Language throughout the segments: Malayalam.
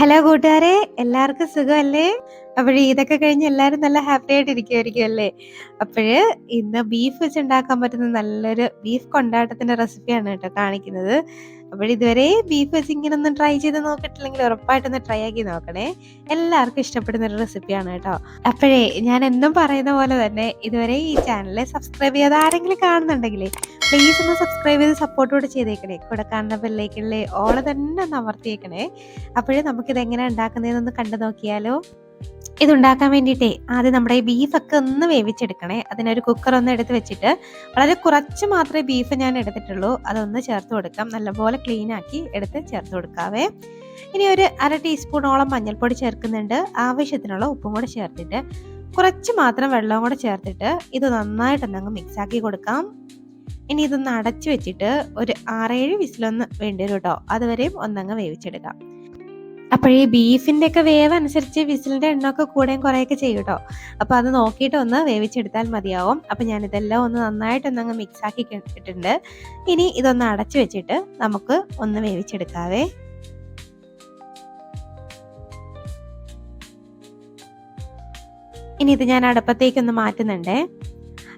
ഹലോ കൂട്ടുകാരെ എല്ലാവർക്കും സുഖമല്ലേ? അപ്പോഴേ ഇതൊക്കെ കഴിഞ്ഞ് എല്ലാവരും നല്ല ഹാപ്പി ആയിട്ട് ഇരിക്കുമായിരിക്കും അല്ലേ? അപ്പോഴ് ഇന്ന് ബീഫ് വെച്ച് ഉണ്ടാക്കാൻ പറ്റുന്ന നല്ലൊരു ബീഫ് കൊണ്ടാട്ടത്തിന്റെ റെസിപ്പിയാണ് കേട്ടോ കാണിക്കുന്നത്. അപ്പോൾ ഇതുവരെ ബീഫ് വെച്ച് ഇങ്ങനെ ഒന്നും ട്രൈ ചെയ്ത് നോക്കിയിട്ടില്ലെങ്കിൽ ഉറപ്പായിട്ടൊന്ന് ട്രൈ ആക്കി നോക്കണേ. എല്ലാവർക്കും ഇഷ്ടപ്പെടുന്ന ഒരു റെസിപ്പിയാണ് കേട്ടോ. അപ്പോഴേ ഞാൻ എന്നും പറയുന്ന പോലെ തന്നെ ഇതുവരെ ഈ ചാനൽ സബ്സ്ക്രൈബ് ചെയ്യാതെ ആരെങ്കിലും കാണുന്നുണ്ടെങ്കിൽ പ്ലീസ് ഒന്ന് സബ്സ്ക്രൈബ് ചെയ്ത് സപ്പോർട്ട് കൂടെ ചെയ്തേക്കണേ. കൂടെ കാണുന്ന പിള്ളേക്കുള്ളേ ഓളെ തന്നെ ഒന്ന് അമർത്തിയേക്കണേ. അപ്പോഴേ നമുക്കിത് എങ്ങനെ ഉണ്ടാക്കുന്നതെന്നൊന്ന് കണ്ടു നോക്കിയാലോ. ഇതുണ്ടാക്കാൻ വേണ്ടിയിട്ടേ ആദ്യം നമ്മുടെ ഈ ബീഫൊക്കെ ഒന്ന് വേവിച്ചെടുക്കണേ. അതിനൊരു കുക്കർ ഒന്ന് എടുത്ത് വെച്ചിട്ട് വളരെ കുറച്ച് മാത്രമേ ബീഫ് ഞാൻ എടുത്തിട്ടുള്ളൂ. അതൊന്ന് ചേർത്ത് കൊടുക്കാം. നല്ലപോലെ ക്ലീൻ ആക്കി എടുത്ത് ചേർത്ത് കൊടുക്കാവേ. ഇനി ഒരു അര ടീസ്പൂണോളം മഞ്ഞൾപ്പൊടി ചേർക്കുന്നുണ്ട്. ആവശ്യത്തിനുള്ള ഉപ്പും കൂടെ ചേർത്തിട്ട് കുറച്ച് മാത്രം വെള്ളവും കൂടെ ചേർത്തിട്ട് ഇത് നന്നായിട്ടൊന്നങ്ങ് മിക്സ് ആക്കി കൊടുക്കാം. ഇനി ഇതൊന്ന് അടച്ചു വെച്ചിട്ട് ഒരു ആറേഴ് വിസിലൊന്ന് വേണ്ടി വരും കേട്ടോ അതുവരെയും ഒന്നങ്ങ് വേവിച്ചെടുക്കാം. അപ്പോൾ ഈ ബീഫിന്റെ ഒക്കെ വേവ് അനുസരിച്ച് വിസിലിന്റെ എണ്ണമൊക്കെ കൂടെയും കുറേയൊക്കെ ചെയ്യും കേട്ടോ അപ്പോൾ അത് നോക്കിയിട്ട് ഒന്ന് വേവിച്ചെടുത്താൽ മതിയാവും. അപ്പോൾ ഞാൻ ഇതെല്ലാം ഒന്ന് നന്നായിട്ട് അങ്ങ് മിക്സ് ആക്കി ഇട്ടിട്ടുണ്ട്. ഇനി ഇതൊന്ന് അടച്ചു വെച്ചിട്ട് നമുക്ക് ഒന്ന് വേവിച്ചെടുക്കാവേ. ഇനി ഇത് ഞാൻ അടുപ്പത്തേക്കൊന്ന് മാറ്റുന്നുണ്ടേ.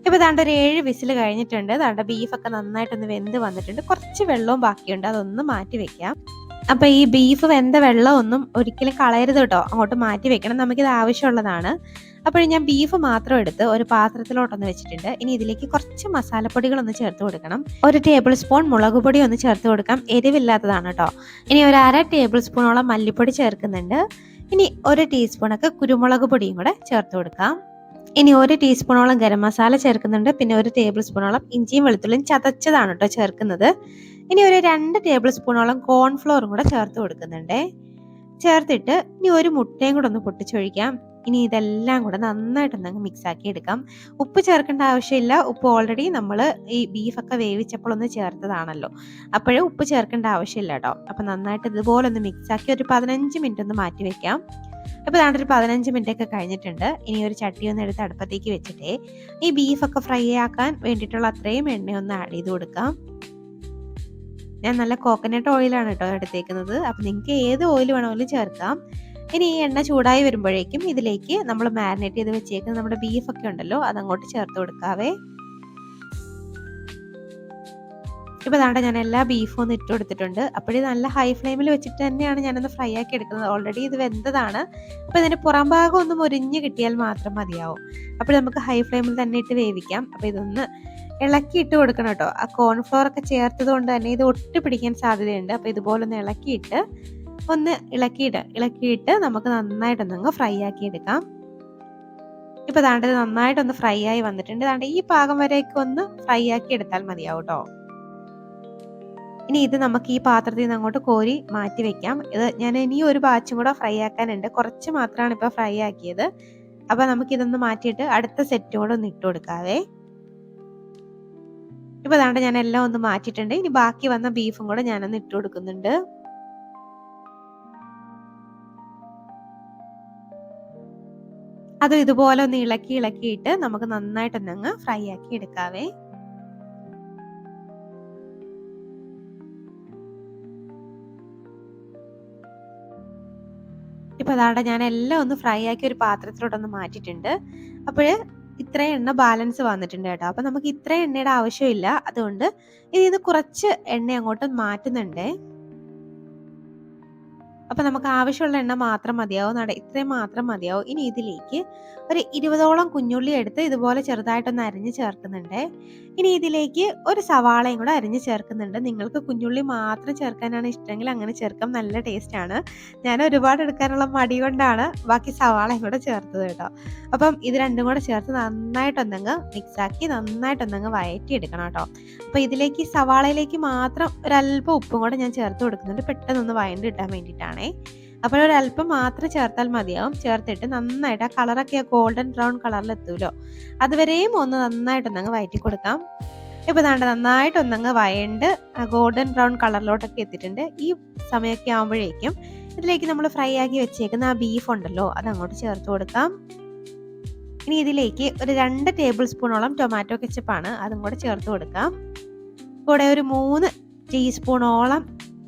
ഇപ്പൊ താണ്ട ഒരു ഏഴ് വിസിൽ കഴിഞ്ഞിട്ടുണ്ട്. താണ്ട ബീഫൊക്കെ നന്നായിട്ടൊന്ന് വെന്ത് വന്നിട്ടുണ്ട്. കുറച്ച് വെള്ളവും ബാക്കിയുണ്ട്. അതൊന്ന് മാറ്റി വെക്കാം. അപ്പൊ ഈ ബീഫ് വെന്ത വെള്ളമൊന്നും ഒരിക്കലും കളയരുത് കേട്ടോ. അങ്ങോട്ട് മാറ്റി വെക്കണം. നമുക്കിത് ആവശ്യമുള്ളതാണ്. അപ്പോൾ ഞാൻ ബീഫ് മാത്രം എടുത്ത് ഒരു പാത്രത്തിലോട്ടൊന്ന് വെച്ചിട്ടുണ്ട്. ഇനി ഇതിലേക്ക് കുറച്ച് മസാലപ്പൊടികൾ ഒന്ന് ചേർത്ത് കൊടുക്കണം. ഒരു ടേബിൾ സ്പൂൺ മുളക് പൊടി ഒന്ന് ചേർത്ത് കൊടുക്കാം. എരിവില്ലാത്തതാണ് കേട്ടോ. ഇനി ഒരു അര ടേബിൾ സ്പൂണോളം മല്ലിപ്പൊടി ചേർക്കുന്നുണ്ട്. ഇനി ഒരു ടീസ്പൂണൊക്കെ കുരുമുളക് പൊടിയും കൂടെ ചേർത്ത് കൊടുക്കാം. ഇനി ഒരു ടീസ്പൂണോളം ഗരം മസാല ചേർക്കുന്നുണ്ട്. പിന്നെ ഒരു ടേബിൾ സ്പൂണോളം ഇഞ്ചിയും വെളുത്തുള്ളിയും ചതച്ചതാണ് കേട്ടോ ചേർക്കുന്നത്. ഇനി ഒരു രണ്ട് ടേബിൾ സ്പൂണോളം കോൺഫ്ലോറും കൂടെ ചേർത്ത് കൊടുക്കുന്നുണ്ട്. ചേർത്തിട്ട് ഇനി ഒരു മുട്ടയും കൂടെ ഒന്ന് പൊട്ടിച്ചൊഴിക്കാം. ഇനി ഇതെല്ലാം കൂടെ നന്നായിട്ടൊന്ന് മിക്സ് ആക്കി എടുക്കാം. ഉപ്പ് ചേർക്കേണ്ട ആവശ്യമില്ല. ഉപ്പ് ഓൾറെഡി നമ്മൾ ഈ ബീഫൊക്കെ വേവിച്ചപ്പോൾ ഒന്ന് ചേർത്തതാണല്ലോ. അപ്പോഴേ ഉപ്പ് ചേർക്കേണ്ട ആവശ്യമില്ല കേട്ടോ അപ്പം നന്നായിട്ട് ഇതുപോലെ ഒന്ന് മിക്സ് ആക്കി ഒരു പതിനഞ്ച് മിനിറ്റ് ഒന്ന് മാറ്റി വെക്കാം. അപ്പോൾ ഇതാണ്ട് ഒരു പതിനഞ്ച് മിനിറ്റ് ഒക്കെ കഴിഞ്ഞിട്ടുണ്ട്. ഇനി ഒരു ചട്ടി ഒന്ന് എടുത്ത് അടുപ്പത്തേക്ക് വെച്ചിട്ടേ ഈ ബീഫൊക്കെ ഫ്രൈ ആക്കാൻ വേണ്ടിയിട്ടുള്ള അത്രയും എണ്ണ ഒന്ന് ആഡ് ചെയ്ത് കൊടുക്കാം. ഞാൻ നല്ല കോക്കനട്ട് ഓയിലാണ് കേട്ടോ എടുത്തേക്കുന്നത്. അപ്പം നിങ്ങൾക്ക് ഏത് ഓയിൽ വേണമെങ്കിലും ചേർക്കാം. ഇനി ഈ എണ്ണ ചൂടായി വരുമ്പോഴേക്കും ഇതിലേക്ക് നമ്മൾ മാരിനേറ്റ് ചെയ്ത് വെച്ചേക്കുന്ന നമ്മുടെ ബീഫൊക്കെ ഉണ്ടല്ലോ അതങ്ങോട്ട് ചേർത്ത് കൊടുക്കാവേ. ഇപ്പോൾ താണ്ട ഞാൻ എല്ലാ ബീഫും ഒന്ന് ഇട്ട് കൊടുത്തിട്ടുണ്ട്. അപ്പോഴേ നല്ല ഹൈ ഫ്ലെയിമിൽ വെച്ചിട്ട് തന്നെയാണ് ഞാനൊന്ന് ഫ്രൈ ആക്കി എടുക്കുന്നത്. ഓൾറെഡി ഇത് വെന്തതാണ്. അപ്പോൾ ഇതിന്റെ പുറം ഭാഗം ഒന്ന് മുരിഞ്ഞ് കിട്ടിയാൽ മാത്രം മതിയാവും. അപ്പോൾ നമുക്ക് ഹൈ ഫ്ലെയിമിൽ തന്നെ ഇട്ട് വേവിക്കാം. അപ്പോൾ ഇതൊന്ന് ഇളക്കി ഇട്ട് കൊടുക്കണം കേട്ടോ. ആ കോൺഫ്ലോർ ഒക്കെ ചേർത്തത് കൊണ്ട് തന്നെ ഇത് ഒട്ടി പിടിക്കാൻ സാധ്യതയുണ്ട്. അപ്പൊ ഇതുപോലെ ഒന്ന് ഇളക്കിയിട്ട് ഒന്ന് ഇളക്കിയിട്ട് ഇളക്കിയിട്ട് നമുക്ക് നന്നായിട്ടൊന്നങ്ങ് ഫ്രൈ ആക്കി എടുക്കാം. ഇപ്പൊ നന്നായിട്ട് നന്നായിട്ടൊന്ന് ഫ്രൈ ആയി വന്നിട്ടുണ്ട്. താണ്ട് ഈ പാകം വരേക്ക് ഒന്ന് ഫ്രൈ ആക്കി എടുത്താൽ മതിയാവും കേട്ടോ. ഇനി ഇത് നമുക്ക് ഈ പാത്രത്തിൽ നിന്ന് അങ്ങോട്ട് കോരി മാറ്റി വെക്കാം. ഇത് ഞാൻ ഇനി ഒരു ബാച്ചും കൂടെ ഫ്രൈ ആക്കാനുണ്ട്. കുറച്ച് മാത്രമാണ് ഇപ്പൊ ഫ്രൈ ആക്കിയത്. അപ്പൊ നമുക്ക് ഇതൊന്ന് മാറ്റിയിട്ട് അടുത്ത സെറ്റും കൂടെ ഒന്ന് ഇട്ട് കൊടുക്കാവേ. ഇപ്പൊ അതാണ്ട് ഞാൻ എല്ലാം ഒന്ന് മാറ്റിയിട്ടുണ്ട്. ഇനി ബാക്കി വന്ന ബീഫും കൂടെ ഞാനൊന്ന് ഇട്ട് കൊടുക്കുന്നുണ്ട്. അത് ഇതുപോലെ ഒന്ന് ഇളക്കി ഇളക്കിയിട്ട് നമുക്ക് നന്നായിട്ടൊന്നങ്ങ് ഫ്രൈ ആക്കി എടുക്കാവേ. ഇപ്പൊ അതാണ്ട് ഞാൻ എല്ലാം ഒന്ന് ഫ്രൈ ആക്കി ഒരു പാത്രത്തിലോട്ടൊന്ന് മാറ്റിയിട്ടുണ്ട്. അപ്പോൾ ഇത്രയും എണ്ണ ബാലൻസ് വന്നിട്ടുണ്ട് കേട്ടോ. അപ്പൊ നമുക്ക് ഇത്രയും എണ്ണയുടെ ആവശ്യമില്ല. അതുകൊണ്ട് ഇതിൽ നിന്ന് കുറച്ച് എണ്ണ അങ്ങോട്ട് മാറ്റുന്നുണ്ട്. അപ്പൊ നമുക്ക് ആവശ്യമുള്ള എണ്ണ മാത്രം മതിയാവും. നട ഇത്രയും മാത്രം മതിയാവും. ഇനി ഇതിലേക്ക് ഒരു ഇരുപതോളം കുഞ്ഞുള്ളി എടുത്ത് ഇതുപോലെ ചെറുതായിട്ടൊന്ന് അരിഞ്ഞ് ചേർക്കുന്നുണ്ട്. ഇനി ഇതിലേക്ക് ഒരു സവാളയും കൂടെ അരിഞ്ഞ് ചേർക്കുന്നുണ്ട്. നിങ്ങൾക്ക് കുഞ്ഞുള്ളി മാത്രം ചേർക്കാനാണ് ഇഷ്ടമെങ്കിൽ അങ്ങനെ ചേർക്കാം. നല്ല ടേസ്റ്റ് ആണ്. ഞാൻ ഒരുപാട് എടുക്കാനുള്ള മടി കൊണ്ടാണ് ബാക്കി സവാളയും കൂടെ ചേർത്തത് കേട്ടോ. അപ്പം ഇത് രണ്ടും കൂടെ ചേർത്ത് നന്നായിട്ടൊന്നങ്ങ് മിക്സാക്കി നന്നായിട്ടൊന്നങ്ങ് വയറ്റി എടുക്കണം കേട്ടോ. അപ്പൊ ഇതിലേക്ക് സവാളയിലേക്ക് മാത്രം ഒരല്പം ഉപ്പും കൂടെ ഞാൻ ചേർത്ത് കൊടുക്കുന്നുണ്ട്. പെട്ടെന്നൊന്ന് വയണ്ട് കിട്ടാൻ വേണ്ടിയിട്ടാണേ. അപ്പോൾ ഒരല്പം മാത്രം ചേർത്താൽ മതിയാവും. ചേർത്തിട്ട് നന്നായിട്ട് ആ കളറൊക്കെ ആ ഗോൾഡൻ ബ്രൗൺ കളറിൽ എത്തുമല്ലോ അതുവരെയും ഒന്ന് നന്നായിട്ടൊന്നങ്ങ് വയറ്റി കൊടുക്കാം. ഇപ്പൊ ദാണ്ട് നന്നായിട്ട് ഒന്നങ്ങ് വയണ്ട് ആ ഗോൾഡൻ ബ്രൗൺ കളറിലോട്ടൊക്കെ എത്തിയിട്ടുണ്ട്. ഈ സമയമൊക്കെ ആകുമ്പോഴേക്കും ഇതിലേക്ക് നമ്മൾ ഫ്രൈ ആക്കി വെച്ചേക്കുന്ന ആ ബീഫ് ഉണ്ടല്ലോ അത് അങ്ങോട്ട് ചേർത്ത് കൊടുക്കാം. ഇനി ഇതിലേക്ക് ഒരു രണ്ട് ടേബിൾ സ്പൂണോളം ടൊമാറ്റോ കെച്ചപ്പാണ് അതും കൂടെ ചേർത്ത് കൊടുക്കാം. കൂടെ ഒരു മൂന്ന് ടീസ്പൂണോളം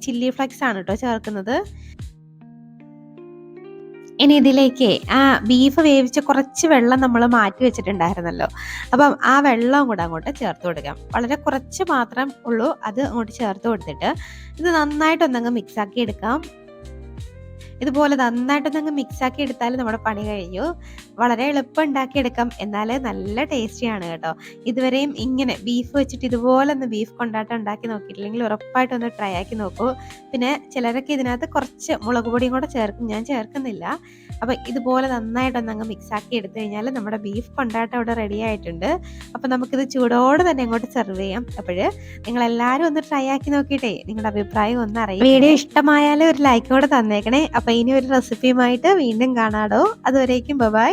ചില്ലി ഫ്ലെക്സ് ആണ് കേട്ടോ ചേർക്കുന്നത്. ഇനി ഇതിലേക്ക് ആ ബീഫ് വേവിച്ച കുറച്ച് വെള്ളം നമ്മൾ മാറ്റി വെച്ചിട്ടുണ്ടായിരുന്നല്ലോ. അപ്പം ആ വെള്ളം കൂടെ അങ്ങോട്ട് ചേർത്ത് കൊടുക്കാം. വളരെ കുറച്ച് മാത്രം ഉള്ളൂ. അത് അങ്ങോട്ട് ചേർത്ത് കൊടുത്തിട്ട് ഇത് നന്നായിട്ടൊന്നങ്ങ് മിക്സ് ആക്കി എടുക്കാം. ഇതുപോലെ നന്നായിട്ടൊന്നങ്ങ് മിക്സ് ആക്കി എടുത്താൽ നമ്മുടെ പണി കഴിഞ്ഞു. വളരെ എളുപ്പം ഉണ്ടാക്കിയെടുക്കാം എന്നാൽ നല്ല ടേസ്റ്റിയാണ് കേട്ടോ. ഇതുവരെയും ഇങ്ങനെ ബീഫ് വെച്ചിട്ട് ഇതുപോലെ ഒന്ന് ബീഫ് കൊണ്ടാട്ടം ഉണ്ടാക്കി നോക്കിയിട്ടില്ലെങ്കിൽ ഉറപ്പായിട്ടൊന്ന് ട്രൈ ആക്കി നോക്കൂ. പിന്നെ ചിലരൊക്കെ ഇതിനകത്ത് കുറച്ച് മുളക് പൊടിയും കൂടെ ചേർക്കും. ഞാൻ ചേർക്കുന്നില്ല. അപ്പോൾ ഇതുപോലെ നന്നായിട്ടൊന്ന് അങ്ങ് മിക്സ് ആക്കി എടുത്തു കഴിഞ്ഞാൽ നമ്മുടെ ബീഫ് കൊണ്ടാട്ടം അവിടെ റെഡി ആയിട്ടുണ്ട്. അപ്പോൾ നമുക്കിത് ചൂടോടെ തന്നെ അങ്ങോട്ട് സെർവ് ചെയ്യാം. അപ്പോൾ നിങ്ങൾ എല്ലാവരും ഒന്ന് ട്രൈ ആക്കി നോക്കിയിട്ടേ നിങ്ങളുടെ അഭിപ്രായം ഒന്ന് അറിയാം വീഡിയോ ഇഷ്ടമായാലും ഒരു ലൈക്ക് കൂടെ തന്നേക്കണേ. അപ്പോൾ ഇനി ഒരു റെസിപ്പിയുമായിട്ട് വീണ്ടും കാണാടോ. അതുവരേക്കും ബൈ